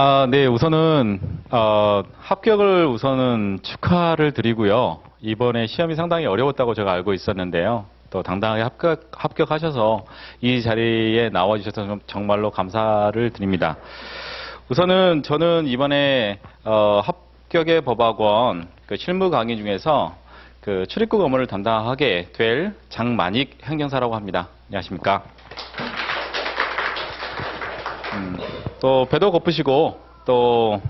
아, 네, 우선은, 어, 합격을 우선은 축하를 드리고요. 이번에 시험이 상당히 어려웠다고 제가 알고 있었는데요. 또 당당하게 합격, 합격하셔서 이 자리에 나와주셔서 좀 정말로 감사를 드립니다. 우선은 저는 이번에, 어, 합격의 법학원 그 실무 강의 중에서 그 출입국 업무를 담당하게 될 장만익 행정사라고 합니다. 안녕하십니까. 음, 또 배도 고프시고 또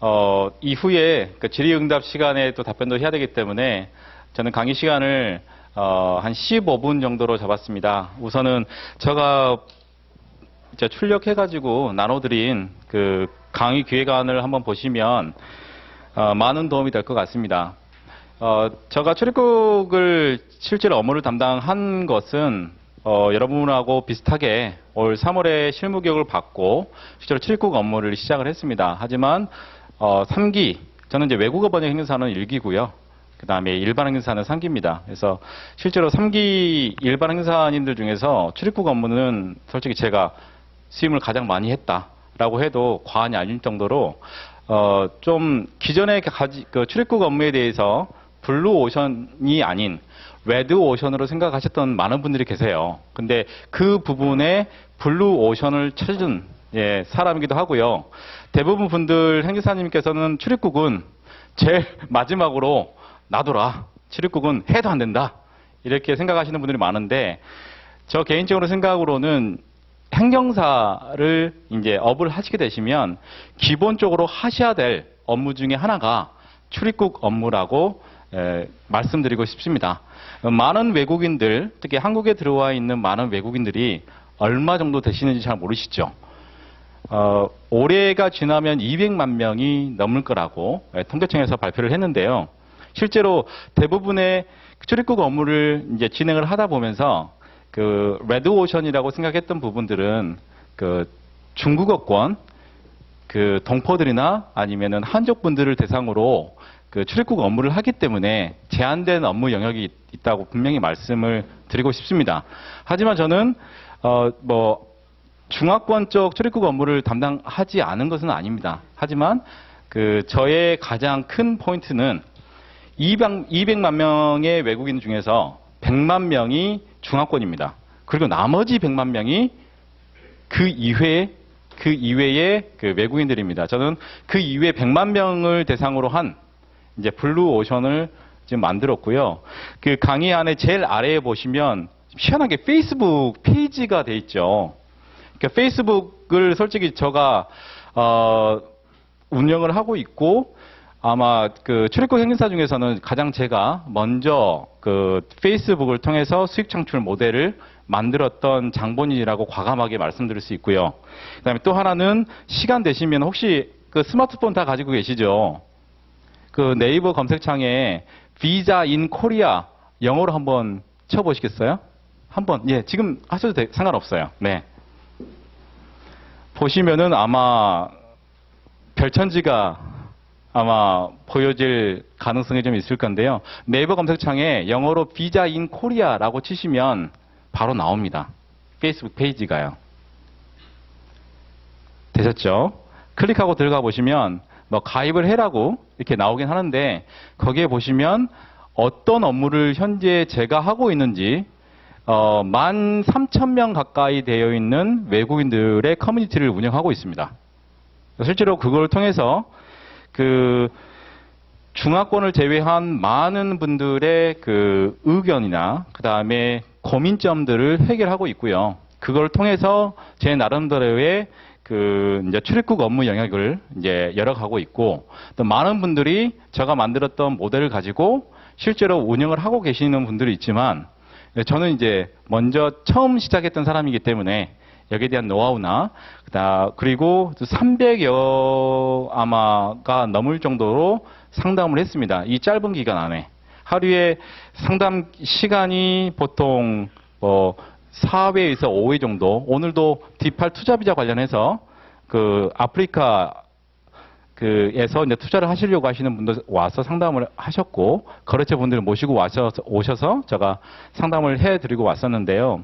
어, 이후에 그 질의응답 시간에 또 답변도 해야 되기 때문에 저는 강의 시간을 어, 한 15분 정도로 잡았습니다. 우선은 제가 이제 출력해가지고 나눠드린 그 강의 기획안을 한번 보시면 어, 많은 도움이 될 것 같습니다. 어, 제가 출입국을 실제로 업무를 담당한 것은 어, 여러분하고 비슷하게 올 3월에 실무 교육을 받고 실제로 출입국 업무를 시작을 했습니다. 하지만 어, 3기 저는 이제 외국어 번역 행사는 1기고요. 그 다음에 일반 행사는 3기입니다. 그래서 실제로 3기 일반 행사님들 중에서 출입국 업무는 솔직히 제가 수임을 가장 많이 했다라고 해도 과언이 아닐 정도로 어, 좀 기존에 가지, 그 출입국 업무에 대해서 블루 오션이 아닌 레드 오션으로 생각하셨던 많은 분들이 계세요. 근데 그 부분에 블루 오션을 찾은 예, 사람이기도 하고요. 대부분 분들 행사님께서는 출입국은 제일 마지막으로 놔둬라. 출입국은 해도 안 된다. 이렇게 생각하시는 분들이 많은데 저 개인적으로 생각으로는 행정사를 이제 업을 하시게 되시면 기본적으로 하셔야 될 업무 중에 하나가 출입국 업무라고 에, 말씀드리고 싶습니다. 많은 외국인들, 특히 한국에 들어와 있는 많은 외국인들이 얼마 정도 되시는지 잘 모르시죠. 어, 올해가 지나면 200만 명이 넘을 거라고 에, 통계청에서 발표를 했는데요. 실제로 대부분의 출입국 업무를 이제 진행을 하다 보면서 그 레드 오션이라고 생각했던 부분들은 그 중국어권 그 동포들이나 아니면은 한족 분들을 대상으로 그 출입국 업무를 하기 때문에 제한된 업무 영역이 있다고 분명히 말씀을 드리고 싶습니다. 하지만 저는 어 뭐 중화권 쪽 출입국 업무를 담당하지 않은 것은 아닙니다. 하지만 그 저의 가장 큰 포인트는 200, 200만 명의 외국인 중에서 100만 명이 중화권입니다. 그리고 나머지 100만 명이 그 이외에 그 이외의 그 외국인들입니다. 저는 그 이외 100만 명을 대상으로 한 이제 블루 오션을 지금 만들었고요. 그 강의 안에 제일 아래에 보시면 희한하게 페이스북 페이지가 돼 있죠. 그러니까 페이스북을 솔직히 제가 어, 운영을 하고 있고 아마 그 출입국 행사 중에서는 가장 제가 먼저 그 페이스북을 통해서 수익 창출 모델을 만들었던 장본인이라고 과감하게 말씀드릴 수 있고요. 그다음에 또 하나는 시간 되시면 혹시 그 스마트폰 다 가지고 계시죠? 그 네이버 검색창에 비자 인 코리아 영어로 한번 쳐보시겠어요? 한번 예 지금 하셔도 돼, 상관없어요. 네 보시면은 아마 별천지가 아마 보여질 가능성이 좀 있을 건데요. 네이버 검색창에 영어로 비자 인 코리아라고 치시면 바로 나옵니다. 페이스북 페이지가요. 되셨죠? 클릭하고 들어가 보시면 뭐 가입을 해라고 이렇게 나오긴 하는데 거기에 보시면 어떤 업무를 현재 제가 하고 있는지 어, 13,000명 가까이 되어 있는 외국인들의 커뮤니티를 운영하고 있습니다. 실제로 그걸 통해서 그 중화권을 제외한 많은 분들의 그 의견이나 그 다음에 고민점들을 해결하고 있고요. 그걸 통해서 제 나름대로의 그 이제 출입국 업무 영역을 이제 열어가고 있고 또 많은 분들이 제가 만들었던 모델을 가지고 실제로 운영을 하고 계시는 분들이 있지만 저는 이제 먼저 처음 시작했던 사람이기 때문에 여기에 대한 노하우나 그리고 300여 아마가 넘을 정도로 상담을 했습니다. 이 짧은 기간 안에 하루에 상담 시간이 보통 뭐 4회에서 5회 정도. 오늘도 D8 투자 비자 관련해서 그 아프리카 그에서 이제 투자를 하시려고 하시는 분들 와서 상담을 하셨고 거래처 분들 모시고 와셔서 오셔서 제가 상담을 해드리고 왔었는데요.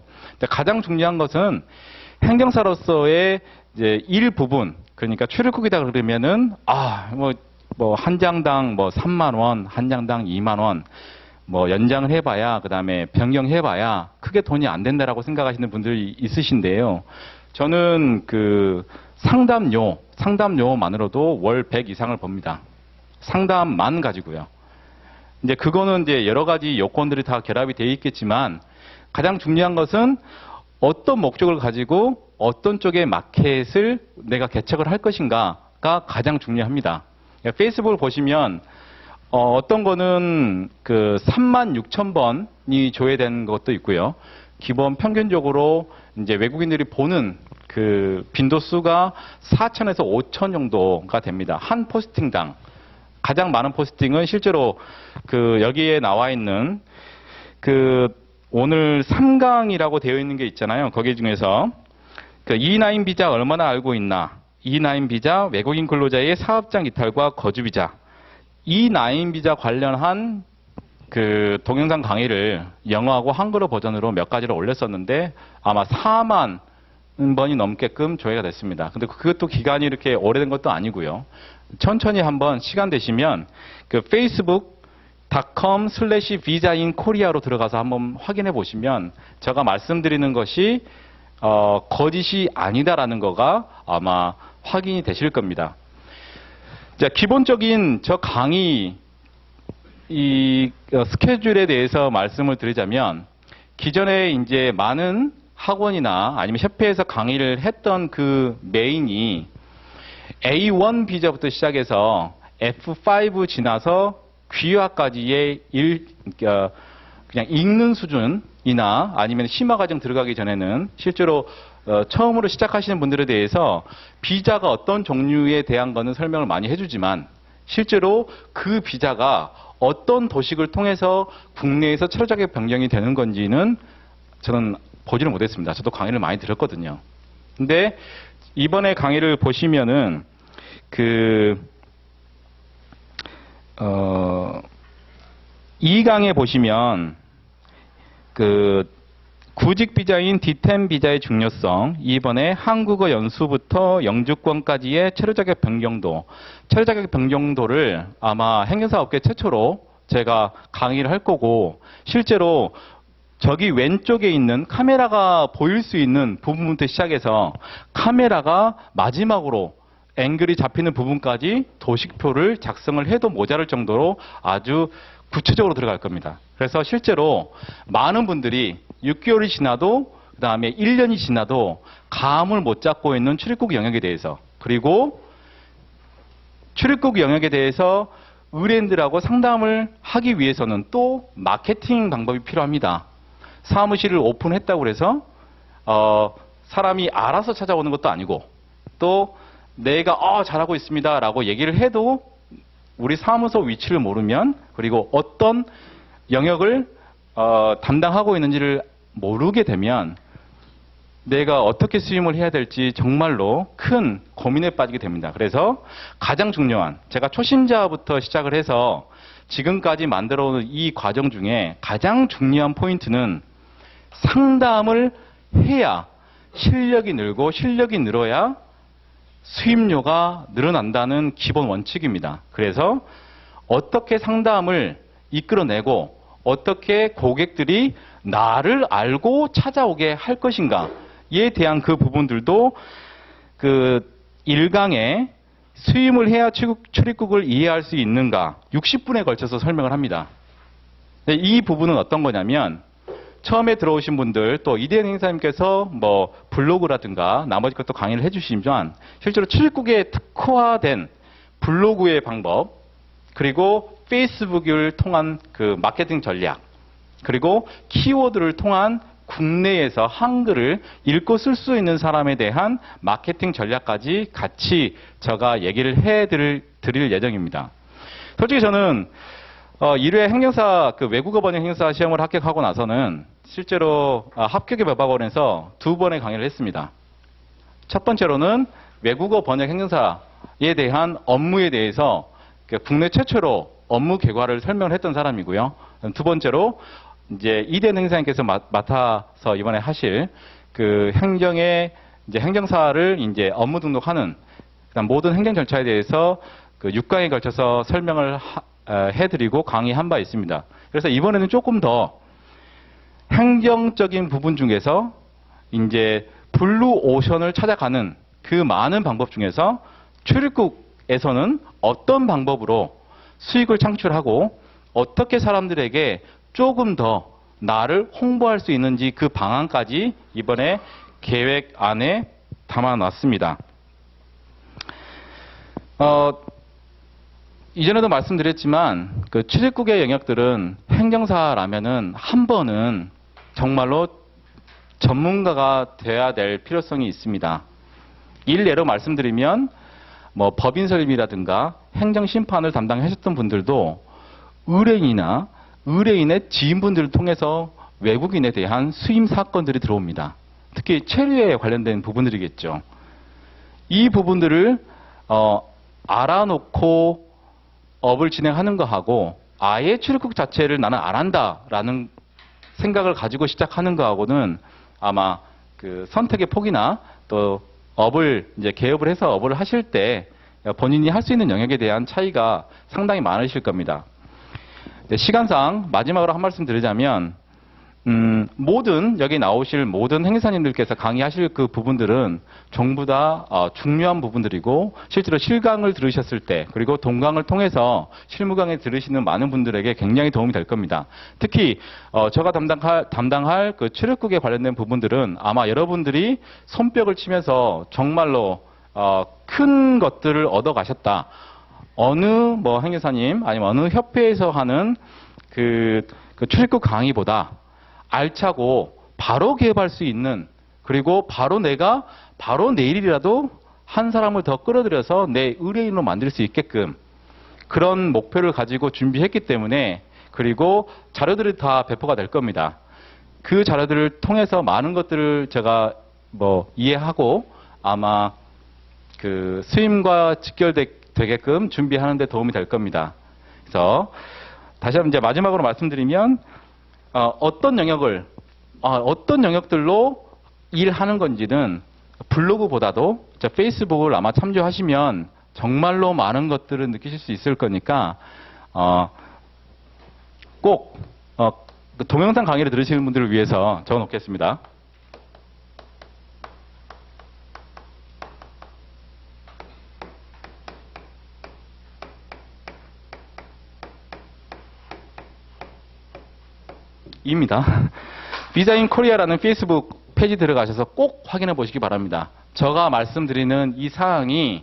가장 중요한 것은 행정사로서의 이제 일 부분 그러니까 출입국이다 그러면은 아, 뭐, 뭐, 한 장당 뭐 3만 원, 한 장당 2만 원, 뭐 연장을 해봐야, 그 다음에 변경해봐야 크게 돈이 안 된다라고 생각하시는 분들이 있으신데요. 저는 그 상담료, 상담료만으로도 월 100 이상을 법니다. 상담만 가지고요. 이제 그거는 이제 여러 가지 요건들이 다 결합이 되어 있겠지만 가장 중요한 것은 어떤 목적을 가지고 어떤 쪽의 마켓을 내가 개척을 할 것인가가 가장 중요합니다. 그러니까 페이스북을 보시면 어, 떤 거는 그 3만 6천 번이 조회된 것도 있고요. 기본 평균적으로 이제 외국인들이 보는 그 빈도수가 4천에서 5천 정도가 됩니다. 한 포스팅당. 가장 많은 포스팅은 실제로 그 여기에 나와 있는 그 오늘 3강이라고 되어 있는 게 있잖아요. 거기 중에서 그 E9 비자 얼마나 알고 있나? E9 비자 외국인 근로자의 사업장 이탈과 거주 비자. E9 비자 관련한 그 동영상 강의를 영어하고 한글어 버전으로 몇 가지를 올렸었는데 아마 4만 번이 넘게끔 조회가 됐습니다. 근데 그것도 기간이 이렇게 오래된 것도 아니고요. 천천히 한번 시간 되시면 그 facebook.com 슬래시 비자인 코리아로 들어가서 한번 확인해 보시면 제가 말씀드리는 것이 어, 거짓이 아니다라는 거가 아마 확인이 되실 겁니다. 자, 기본적인 저 강의 이 어, 스케줄에 대해서 말씀을 드리자면 기존에 이제 많은 학원이나 아니면 협회에서 강의를 했던 그 메인이 A1 비자부터 시작해서 F5 지나서 귀화까지의 일, 어, 그냥 읽는 수준이나 아니면 심화 과정 들어가기 전에는 실제로 어, 처음으로 시작하시는 분들에 대해서 비자가 어떤 종류에 대한 거는 설명을 많이 해주지만 실제로 그 비자가 어떤 도식을 통해서 국내에서 자격 변경이 되는 건지는 저는 보지를 못했습니다. 저도 강의를 많이 들었거든요. 근데 이번에 강의를 보시면은 그 어, 이 강에 보시면 그 구직 비자인 D10 비자의 중요성, 이번에 한국어 연수부터 영주권까지의 체류 자격 변경도, 체류 자격 변경도를 아마 행사 업계 최초로 제가 강의를 할 거고 실제로 저기 왼쪽에 있는 카메라가 보일 수 있는 부분부터 시작해서 카메라가 마지막으로 앵글이 잡히는 부분까지 도식표를 작성을 해도 모자랄 정도로 아주 구체적으로 들어갈 겁니다. 그래서 실제로 많은 분들이 6개월이 지나도 그 다음에 1년이 지나도 감을 못 잡고 있는 출입국 영역에 대해서 그리고 출입국 영역에 대해서 의뢰인들하고 상담을 하기 위해서는 또 마케팅 방법이 필요합니다. 사무실을 오픈했다고 해서 어, 사람이 알아서 찾아오는 것도 아니고 또 내가 어, 잘하고 있습니다라고 얘기를 해도 우리 사무소 위치를 모르면 그리고 어떤 영역을 어, 담당하고 있는지를 모르게 되면 내가 어떻게 수임을 해야 될지 정말로 큰 고민에 빠지게 됩니다. 그래서 가장 중요한 제가 초심자부터 시작을 해서 지금까지 만들어 온 이 과정 중에 가장 중요한 포인트는 상담을 해야 실력이 늘고 실력이 늘어야 수입료가 늘어난다는 기본 원칙입니다. 그래서 어떻게 상담을 이끌어내고 어떻게 고객들이 나를 알고 찾아오게 할 것인가에 대한 그 부분들도 그 1강에 수임을 해야 출입국을 이해할 수 있는가 60분에 걸쳐서 설명을 합니다. 이 부분은 어떤 거냐면 처음에 들어오신 분들 또 이대현 행사님께서 뭐 블로그라든가 나머지 것도 강의를 해주시지만 실제로 출국에 특화된 블로그의 방법 그리고 페이스북을 통한 그 마케팅 전략 그리고 키워드를 통한 국내에서 한글을 읽고 쓸 수 있는 사람에 대한 마케팅 전략까지 같이 제가 얘기를 해 드릴, 드릴 예정입니다. 솔직히 저는 어, 1회 행정사 그 외국어 번역 행사 시험을 합격하고 나서는 실제로 아, 합격의 법학원에서 두 번의 강의를 했습니다. 첫 번째로는 외국어 번역 행정사에 대한 업무에 대해서 그 국내 최초로 업무 개괄을 설명을 했던 사람이고요. 두 번째로 이제 이대 행사님께서 맡아서 이번에 하실 그 행정의 이제 행정사를 이제 업무 등록하는 모든 행정 절차에 대해서 그 6강에 걸쳐서 설명을 하- 어, 해드리고 강의한 바 있습니다. 그래서 이번에는 조금 더 행정적인 부분 중에서 이제 블루 오션을 찾아가는 그 많은 방법 중에서 출입국에서는 어떤 방법으로 수익을 창출하고 어떻게 사람들에게 조금 더 나를 홍보할 수 있는지 그 방안까지 이번에 계획 안에 담아놨습니다. 어, 이전에도 말씀드렸지만 그 출입국의 영역들은 행정사라면은 한 번은 정말로 전문가가 돼야 될 필요성이 있습니다. 일례로 말씀드리면 뭐 법인 설립이라든가 행정 심판을 담당하셨던 분들도 의뢰인이나 의뢰인의 지인분들을 통해서 외국인에 대한 수임 사건들이 들어옵니다. 특히 체류에 관련된 부분들이겠죠. 이 부분들을 어, 알아놓고 업을 진행하는 거하고 아예 출입국 자체를 나는 안 한다라는 생각을 가지고 시작하는 거하고는 아마 그 선택의 폭이나 또 업을 이제 개업을 해서 업을 하실 때 본인이 할 수 있는 영역에 대한 차이가 상당히 많으실 겁니다. 네, 시간상 마지막으로 한 말씀 드리자면 음, 모든 여기 나오실 모든 행사님들께서 강의하실 그 부분들은 전부 다 어, 중요한 부분들이고 실제로 실강을 들으셨을 때 그리고 동강을 통해서 실무강에 들으시는 많은 분들에게 굉장히 도움이 될 겁니다. 특히 어, 제가 담당할 담당할 그 출입국에 관련된 부분들은 아마 여러분들이 손뼉을 치면서 정말로 어, 큰 것들을 얻어 가셨다. 어느 뭐 행사님 아니면 어느 협회에서 하는 그, 그 출입국 강의보다 알차고 바로 개업할 수 있는 그리고 바로 내가 바로 내일이라도 한 사람을 더 끌어들여서 내 의뢰인으로 만들 수 있게끔 그런 목표를 가지고 준비했기 때문에 그리고 자료들이 다 배포가 될 겁니다. 그 자료들을 통해서 많은 것들을 제가 뭐 이해하고 아마 그 수임과 직결되게끔 준비하는 데 도움이 될 겁니다. 그래서 다시 한번 이제 마지막으로 말씀드리면 어, 떤 영역을 어, 떤 영역들로 일하는 건지는 블로그보다도 저 페이스북을 아마 참조하시면 정말로 많은 것들을 느끼실 수 있을 거니까 어, 꼭 어, 그 동영상 강의를 들으시는 분들을 위해서 적어놓겠습니다. 입니다. 비자인 코리아라는 페이스북 페이지 들어가셔서 꼭 확인해 보시기 바랍니다. 제가 말씀드리는 이 사항이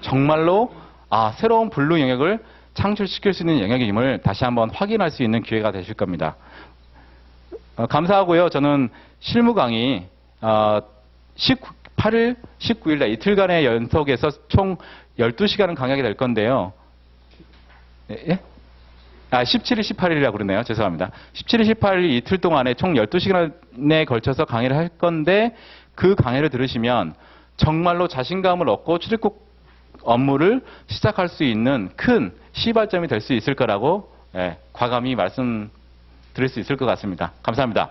정말로 아, 새로운 블루 영역을 창출시킬 수 있는 영역임을 다시 한번 확인할 수 있는 기회가 되실 겁니다. 어, 감사하고요. 저는 실무 강의 어, 18일, 19일 날 이틀간의 연속에서 총 12시간은 강의하게 될 건데요. 예? 아, 17일, 18일이라고 그러네요. 죄송합니다. 17일, 18일 이틀 동안에 총 12시간에 걸쳐서 강의를 할 건데 그 강의를 들으시면 정말로 자신감을 얻고 출입국 업무를 시작할 수 있는 큰 시발점이 될 수 있을 거라고 예, 과감히 말씀드릴 수 있을 것 같습니다. 감사합니다.